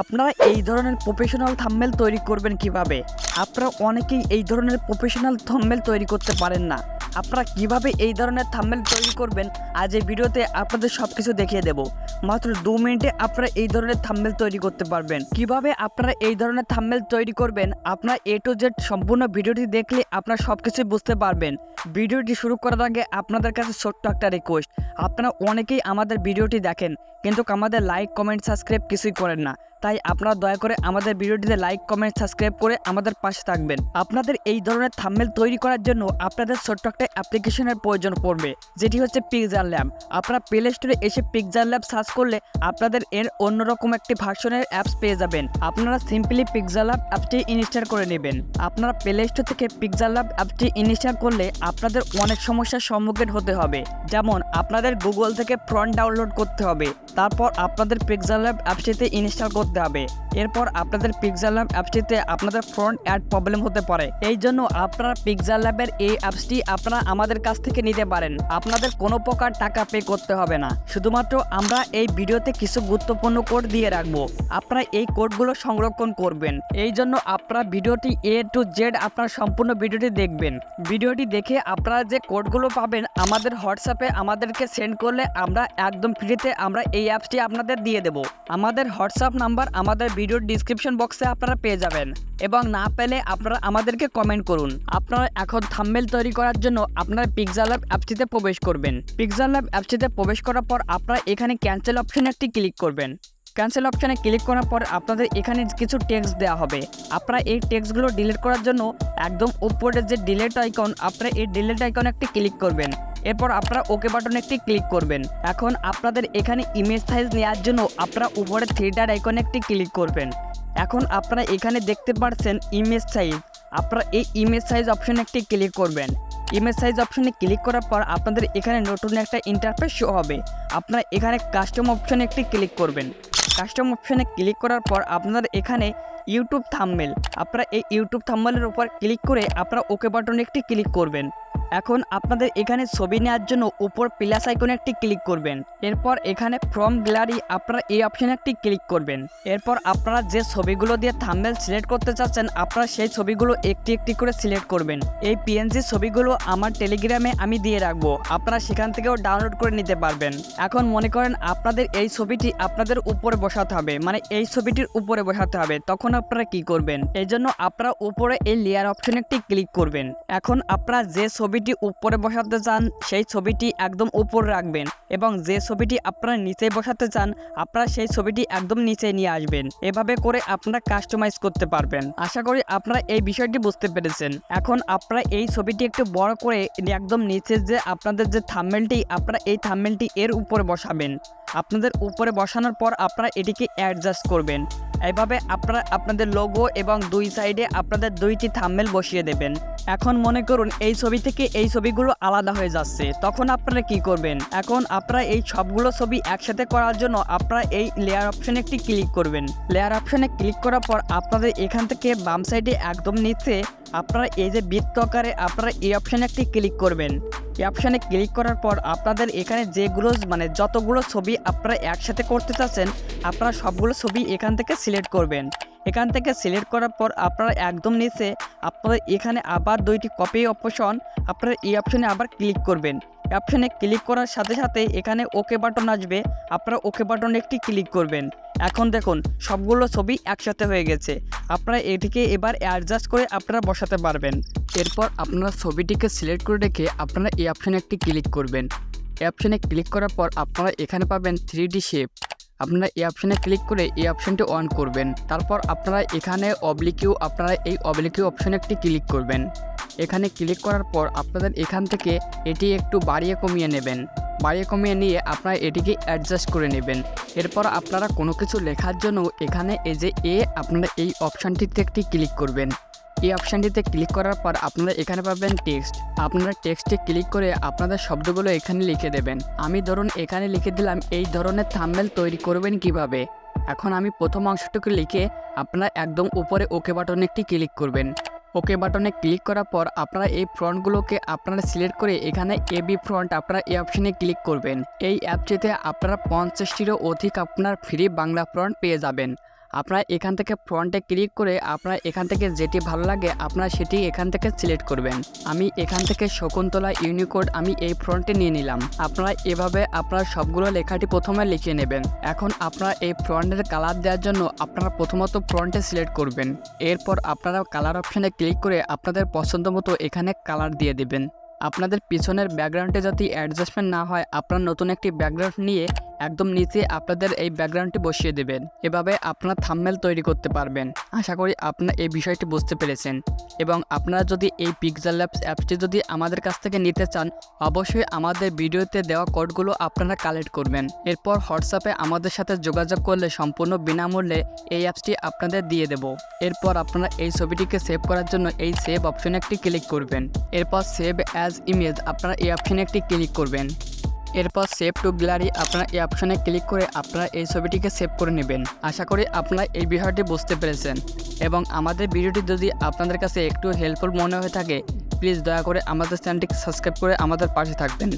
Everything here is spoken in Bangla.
আপনারা এই ধরনের প্রফেশনাল থাম্বেল তৈরি করবেন কীভাবে? আপনারা অনেকেই এই ধরনের প্রফেশনাল থাম্বেল তৈরি করতে পারেন না। আপনারা কীভাবে এই ধরনের থাম্বেল তৈরি করবেন? আজ এই ভিডিওতে আপনাদের সব কিছু দেখিয়ে দেব। মাত্র দু মিনিটে আপনারা এই ধরনের থাম্বেল তৈরি করতে পারবেন। কীভাবে আপনারা এই ধরনের থাম্বেল তৈরি করবেন? আপনার এ টু জেড সম্পূর্ণ ভিডিওটি দেখলে আপনারা সব কিছু বুঝতে পারবেন। ভিডিওটি শুরু করার আগে আপনাদের কাছে ছোট্ট একটা রিকোয়েস্ট আপনারা অনেকেই আমাদের ভিডিওটি দেখেন, কিন্তু আমাদের লাইক কমেন্ট সাবস্ক্রাইব কিছুই করেন না। তাই আপনারা দয়া করে আমাদের ভিডিওটিতে লাইক কমেন্ট সাবস্ক্রাইব করে আমাদের পাশে থাকবেন। আপনাদের এই ধরনের থাম্বেল তৈরি করার জন্য আপনাদের ছোট্ট একটা অ্যাপ্লিকেশনের প্রয়োজন পড়বে, যেটি হচ্ছে পিকজার ল্যাব আপনারা প্লে স্টোরে এসে পিকজার ল্যাব সার্চ করলে আপনাদের এর অন্যরকম একটি ভার্সনের অ্যাপস পেয়ে যাবেন। আপনারা সিম্পলি পিকজার ল্যাব অ্যাপটি ইনস্টল করে নেবেন। আপনারা প্লে স্টোর থেকে পিকজার ল্যাব অ্যাপটি ইনস্টল করলে আপনাদের অনেক সমস্যার সম্মুখীন হতে হবে। যেমন, আপনাদের গুগল থেকে ফ্রন্ট ডাউনলোড করতে হবে। তারপর আপনাদের পিকজার ল্যাব অ্যাপটিতে ইনস্টল করতে হবে এরপর আপনাদের পিকজার ল্যাব অ্যাপসটিতে আপনাদের ফ্রন্ট অ্যাড প্রবলেম হতে পারে। এই জন্য আপনারা পিকজার ল্যাবের এই অ্যাপসটি আপনারা আমাদের কাছ থেকে নিতে পারেন। আপনাদের কোনো প্রকার টাকা পে করতে হবে না। শুধুমাত্র আমরা এই ভিডিওতে কিছু গুরুত্বপূর্ণ কোড দিয়ে রাখব। আপনারা এই কোডগুলো সংরক্ষণ করবেন। এই জন্য আপনারা ভিডিওটি এ টু জেড আপনারা সম্পূর্ণ ভিডিওটি দেখবেন। ভিডিওটি দেখে আপনারা যে কোডগুলো পাবেন আমাদের হোয়াটসঅ্যাপে আমাদেরকে সেন্ড করলে আমরা একদম ফ্রিতে আমরা এই অ্যাপসটি আপনাদের দিয়ে দেব। আমাদের হোয়াটসঅ্যাপ নাম্বার আমাদের ভিডিওর ডিসক্রিপশন বক্সে আপনারা পেয়ে যাবেন। এবং না পেলে আপনারা আমাদেরকে কমেন্ট করুন। আপনারা এখন থাম্বেল তৈরি করার জন্য আপনারা পিকজা ল্যাব অ্যাপসটিতে প্রবেশ করবেন। পিকজা ল্যাব অ্যাপসটিতে প্রবেশ করার পর আপনারা এখানে ক্যান্সেল অপশনে একটি ক্লিক করবেন। ক্যান্সেল অপশানে ক্লিক করার পর আপনাদের এখানে কিছু টেক্সট দেওয়া হবে। আপনারা এই টেক্সটগুলো ডিলিট করার জন্য একদম উপরে যে ডিলেট আইকন আপনারা এই ডিলেট আইকনে একটি ক্লিক করবেন। এরপর আপনারা ওকে বাটনে একটি ক্লিক করবেন। এখন আপনাদের এখানে ইমেজ সাইজ নেওয়ার জন্য আপনারা উপরে থ্রিটার আইকনে একটি ক্লিক করবেন। এখন আপনারা এখানে দেখতে পাচ্ছেন ইমেজ সাইজ আপনারা এই ইমেজ সাইজ অপশনে একটি ক্লিক করবেন। ইমেজ সাইজ অপশনে ক্লিক করার পর আপনাদের এখানে নতুন একটা ইন্টারফেস শো হবে। আপনারা এখানে কাস্টম অপশনে একটি ক্লিক করবেন। কাস্টম অপশনে ক্লিক করার পর আপনাদের এখানে ইউটিউব থাম্বেল আপনারা এই ইউটিউব থাম্বেলের উপর ক্লিক করে আপনারা ওকে বাটনে একটি ক্লিক করবেন। এখন আপনাদের এখানে ছবি নেওয়ার জন্য উপর প্লাস আইকনে একটি ক্লিক করবেন। এরপর এখানে ফ্রম গ্যালারি আপনারা এই অপশনে একটি ক্লিক করবেন। এরপর আপনারা যে ছবিগুলো দিয়ে থাম্বনেল সিলেক্ট করতে চাচ্ছেন, আপনারা সেই ছবিগুলো একটি একটি করে সিলেক্ট করবেন। এই পিএনজি ছবিগুলো আমার টেলিগ্রামে আমি দিয়ে রাখব। আপনারা সেখান থেকেও ডাউনলোড করে নিতে পারবেন। এখন মনে করেন আপনাদের এই ছবিটি আপনাদের উপরে বসাতে হবে মানে এই ছবিটির উপরে বসাতে হবে। তখন আপনারা কি করবেন? এই জন্য আপনারা উপরে এই লেয়ার অপশনে একটি ক্লিক করবেন। এখন আপনারা যে ছবিটি উপরে বসাতে চান, সেই ছবিটি একদম উপরে রাখবেন এবং যে ছবিটি আপনারা নিচে বসাতে চান, আপনারা সেই ছবিটি একদম নিচে নিয়ে আসবেন। এভাবে করে আপনারা কাস্টমাইজ করতে পারবেন। আশা করি আপনারা এই বিষয়টি বুঝতে পেরেছেন। এখন আপনারা এই ছবিটি একটু বড় করে একদম নিচে যে আপনাদের যে থাম্বেলটি আপনারা এই থাম্বেলটি এর উপরে বসাবেন। আপনাদের উপরে বসানোর পর আপনারা এটিকে অ্যাডজাস্ট করবেন। এইভাবে আপনারা, আপনাদের লোগো এবং দুই সাইডে আপনাদের দুইটি থাম্বেল বসিয়ে দেবেন। এখন মনে করুন, এই ছবি থেকে এই ছবিগুলো আলাদা হয়ে যাচ্ছে। তখন আপনারা কি করবেন? এখন আপনারা এই সবগুলো ছবি একসাথে করার জন্য আপনারা এই লেয়ার অপশনে একটি ক্লিক করবেন। লেয়ার অপশনে ক্লিক করার পর আপনাদের এখান থেকে বাম সাইডে একদম নিচে আপনারা এই যে বৃত্ত আকারে আপনারা এই অপশনে একটি ক্লিক করবেন। এই অপশানে ক্লিক করার পর আপনাদের এখানে যেগুলো মানে যতগুলো ছবি আপনারা একসাথে করতে চাচ্ছেন, আপনারা সবগুলো ছবি এখান থেকে সিলেক্ট করবেন। এখান থেকে সিলেক্ট করার পর আপনারা একদম নিচে আপনাদের এখানে আবার দুইটি কপি অপশন আপনারা এই অপশনে আবার ক্লিক করবেন। অপশনে ক্লিক করার সাথে সাথে এখানে ওকে বাটন আসবে, আপনারা ওকে বাটনে একটি ক্লিক করবেন। এখন দেখুন, সবগুলো ছবি একসাথে হয়ে গেছে। আপনারা এটিকে এবার অ্যাডজাস্ট করে আপনারা বসাতে পারবেন। এরপর আপনারা ছবিটিকে সিলেক্ট করে রেখে আপনারা এই অপশানে একটি ক্লিক করবেন। এই অপশানে ক্লিক করার পর আপনারা এখানে পাবেন থ্রি ডি শেপ আপনারা এই অপশানে ক্লিক করে এই অপশানটি অন করবেন। তারপর আপনারা এখানে অবলিকিউ আপনারা এই অবলিকিউ অপশানে একটি ক্লিক করবেন। এখানে ক্লিক করার পর আপনাদের এখান থেকে এটি একটু বাড়িয়ে কমিয়ে নেবেন। বাড়িয়ে কমিয়ে নিয়ে আপনারা এটিকে অ্যাডজাস্ট করে নেবেন। এরপর আপনারা কোনো কিছু লেখার জন্য এখানে এই যে এ আপনারা এই অপশানটিতে একটি ক্লিক করবেন। এই অপশানটিতে ক্লিক করার পর আপনারা এখানে পাবেন টেক্সট আপনারা টেক্সটে ক্লিক করে আপনাদের শব্দগুলো এখানে লিখে দেবেন। আমি ধরুন এখানে লিখে দিলাম, এই ধরনের থাম্বেল তৈরি করবেন কীভাবে? এখন আমি প্রথম অংশটুকু লিখে আপনারা একদম উপরে ওকে বাটনে একটি ক্লিক করবেন। ওকে বাটনে ক্লিক করার পর আপনারা এই ফ্রন্টগুলোকে আপনারা সিলেক্ট করে এখানে এবি ফ্রন্ট আপনারা এই অপশনে ক্লিক করবেন। এই অ্যাপটিতে আপনারা পঞ্চাশটিরও অধিক আপনার ফ্রি বাংলা ফ্রন্ট পেয়ে যাবেন। আপনারা এখান থেকে ফ্রন্টে ক্লিক করে আপনারা এখান থেকে যেটি ভালো লাগে, আপনারা সেটি এখান থেকে সিলেক্ট করবেন। আমি এখান থেকে শকুন্তলা ইউনিকোড আমি এই ফ্রন্টে নিয়ে নিলাম। আপনারা এভাবে আপনারা সবগুলো লেখাটি প্রথমে লিখে নেবেন। এখন আপনারা এই ফ্রন্টের কালার দেওয়ার জন্য আপনারা প্রথমত ফ্রন্টে সিলেক্ট করবেন। এরপর আপনারা কালার অপশানে ক্লিক করে আপনাদের পছন্দ মতো এখানে কালার দিয়ে দেবেন। আপনাদের পিছনের ব্যাকগ্রাউন্ডে যদি অ্যাডজাস্টমেন্ট না হয়, আপনার নতুন একটি ব্যাকগ্রাউন্ড নিয়ে একদম নিচে আপনাদের এই ব্যাকগ্রাউন্ডটি বসিয়ে দেবেন। এভাবে আপনারা থাম্বনেল তৈরি করতে পারবেন। আশা করি আপনারা এই বিষয়টি বুঝতে পেরেছেন। এবং আপনারা যদি এই পিকজার ল্যাবস অ্যাপটি যদি আমাদের কাছ থেকে নিতে চান, অবশ্যই আমাদের ভিডিওতে দেওয়া কোডগুলো আপনারা কালেক্ট করবেন। এরপর হোয়াটসঅ্যাপে আমাদের সাথে যোগাযোগ করলে সম্পূর্ণ বিনামূল্যে এই অ্যাপসটি আপনাদের দিয়ে দেব। এরপর আপনারা এই ছবিটিকে সেভ করার জন্য এই সেভ অপশনে একটি ক্লিক করবেন। এরপর সেভ অ্যাজ ইমেজ আপনারা এই অপশনে একটি ক্লিক করবেন। এরপর সেভ টু গ্যালারি আপনারা এই অপশনে ক্লিক করে আপনারা এই ছবিটিকে সেভ করে নেবেন। আশা করি আপনারা এই বিষয়টি বুঝতে পেরেছেন। এবং আমাদের ভিডিওটি যদি আপনাদের কাছে একটু হেল্পফুল মনে হয়ে থাকে প্লিজ দয়া করে আমাদের চ্যানেলটিকে সাবস্ক্রাইব করে আমাদের পাশে থাকবেন।